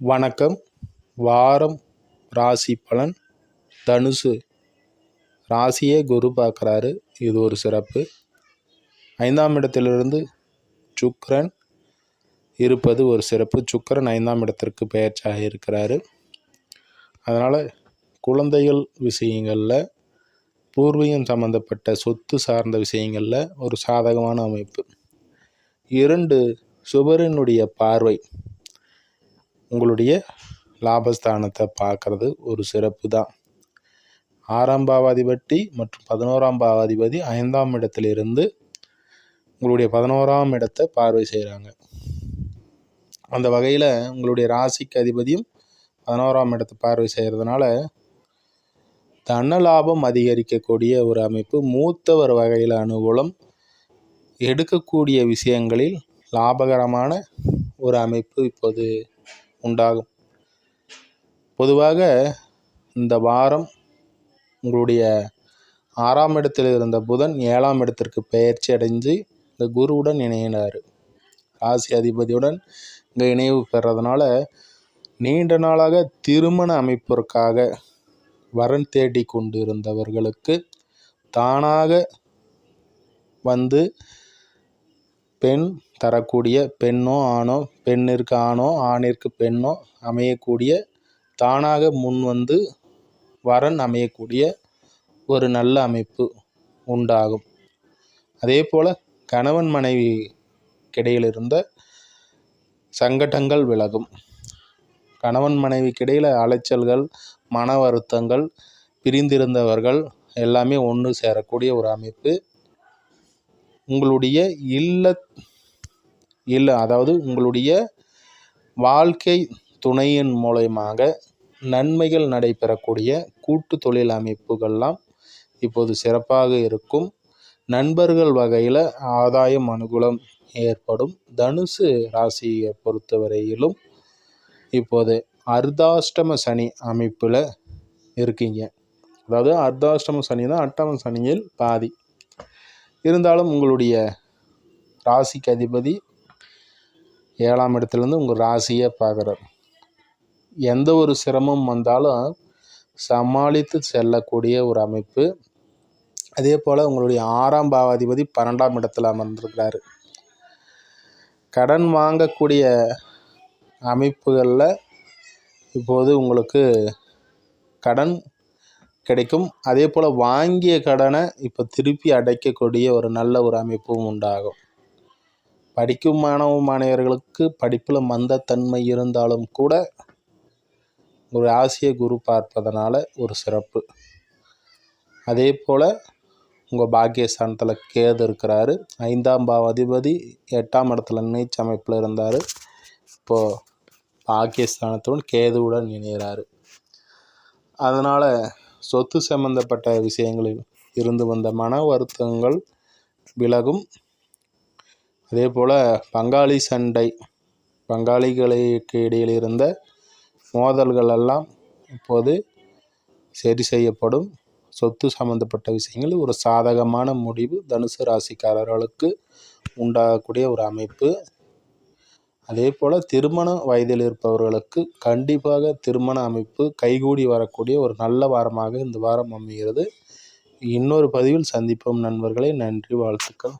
வணக்கம். வாரம் ராசி பலன். தனுசு ராசியே குரு பார்க்குறாரு. இது ஒரு சிறப்பு. ஐந்தாம் இடத்திலிருந்து சுக்கரன் இருப்பது ஒரு சிறப்பு. சுக்கரன் ஐந்தாம் இடத்திற்கு பெயர்ச்சியாக இருக்கிறாரு. அதனால் குழந்தைகள் விஷயங்களில் பூர்வீகம் சம்மந்தப்பட்ட சொத்து சார்ந்த விஷயங்களில் ஒரு சாதகமான அமைப்பு. இரண்டு சுபரனுடைய பார்வை. உங்களுடைய லாபஸ்தானத்தை பார்க்கறது ஒரு சிறப்பு தான். ஆறாம் பாவாதிபதி மற்றும் பதினோராம் பாவாதிபதி ஐந்தாம் இடத்திலிருந்து உங்களுடைய பதினோராம் இடத்தை பார்வை செய்கிறாங்க அந்த வகையில் உங்களுடைய ராசிக்கு அதிபதியும் பதினோராம் இடத்தை பார்வை செய்கிறதுனால தன லாபம் அதிகரிக்கக்கூடிய ஒரு அமைப்பு மூத்தவர் வகையில் அனுகூலம் எடுக்கக்கூடிய விஷயங்களில் லாபகரமான ஒரு அமைப்பு இப்போது உண்டாகும். பொதுவாக இந்த வாரம் உங்களுடைய ஆறாம் இடத்தில் இருந்த புதன் ஏழாம் இடத்திற்கு பெயர்ச்சி அடைஞ்சு இந்த குருவுடன் இணையினார். ராசி அதிபதியுடன் இங்கே இணைவு பெறதுனால நீண்ட நாளாக திருமண அமைப்பிற்காக வரன் தேடி கொண்டு இருந்தவர்களுக்கு தானாக வந்து பெண் தரக்கூடிய பெண்ணோ ஆணோ பெண்ணிற்கு ஆணோ ஆணிற்கு பெண்ணோ அமையக்கூடிய தானாக முன் வந்து வரன் அமையக்கூடிய ஒரு நல்ல அமைப்பு உண்டாகும். அதே போல் கணவன் மனைவி கிடையில் இருந்த சங்கடங்கள் விலகும். கணவன் மனைவிக்கிடையில் அலைச்சல்கள் மன வருத்தங்கள் பிரிந்திருந்தவர்கள் எல்லாமே ஒன்று சேரக்கூடிய ஒரு அமைப்பு. உங்களுடைய இல்ல இல்லை அதாவது உங்களுடைய வாழ்க்கை துணையின் மூலயமாக நன்மைகள் நடைபெறக்கூடிய கூட்டு தொழில் அமைப்புகள்லாம் இப்போது சிறப்பாக இருக்கும். நண்பர்கள் வகையில் ஆதாயம் அனுகூலம் ஏற்படும். தனுசு ராசியை பொறுத்தவரையிலும் இப்போது அர்த்தாஷ்டம சனி அமைப்பில் இருக்கீங்க. அதாவது அர்த்தாஷ்டம சனி தான் அட்டம சனியில் பாதி. இருந்தாலும் உங்களுடைய ராசிக்கு அதிபதி ஏழாம் இடத்துலேருந்து உங்கள் ராசியை பார்க்குறார். எந்த ஒரு சிரமம் வந்தாலும் சமாளித்து செல்லக்கூடிய ஒரு அமைப்பு. அதே போல் உங்களுடைய ஆறாம் பாவாதிபதி பன்னெண்டாம் இடத்துல அமர்ந்திருக்கிறாரு. கடன் வாங்கக்கூடிய அமைப்புகளில் இப்போது உங்களுக்கு கடன் கிடைக்கும். அதே போல் வாங்கிய கடனை இப்போ திருப்பி அடைக்கக்கூடிய ஒரு நல்ல ஒரு அமைப்பும் உண்டாகும். படிக்கும் மாணவ மாணவர்களுக்கு படிப்பில் மந்தத்தன்மை இருந்தாலும் கூட ஒரு ஆசிய குரு பார்ப்பதனால ஒரு சிறப்பு. அதே போல் உங்கள் பாக்கியஸ்தானத்தில் கேது இருக்கிறாரு. ஐந்தாம் பாவ அதிபதி எட்டாம் இடத்துல நீச்ச அமைப்பில் இருந்தார். இப்போது பாக்கியஸ்தானத்துடன் கேதுவுடன் இணைகிறாரு அதனால் சொத்து சம்பந்தப்பட்ட விஷயங்களில் இருந்து வந்த மன வருத்தங்கள் விலகும். அதே போல் பங்காளி சண்டை பங்காளிகளுக்கு இடையில் இருந்த மோதல்கள் எல்லாம் இப்போது சரி செய்யப்படும். சொத்து சம்பந்தப்பட்ட விஷயங்கள் ஒரு சாதகமான முடிவு தனுசு ராசிக்காரர்களுக்கு உண்டாகக்கூடிய ஒரு அமைப்பு. அதே போல் திருமண வயதில் இருப்பவர்களுக்கு கண்டிப்பாக திருமண அமைப்பு கைகூடி வரக்கூடிய ஒரு நல்ல வாரமாக இந்த வாரம் அமைகிறது. இன்னொரு பதிவில் சந்திப்போம் நண்பர்களே. நன்றி வாழ்த்துக்கள்.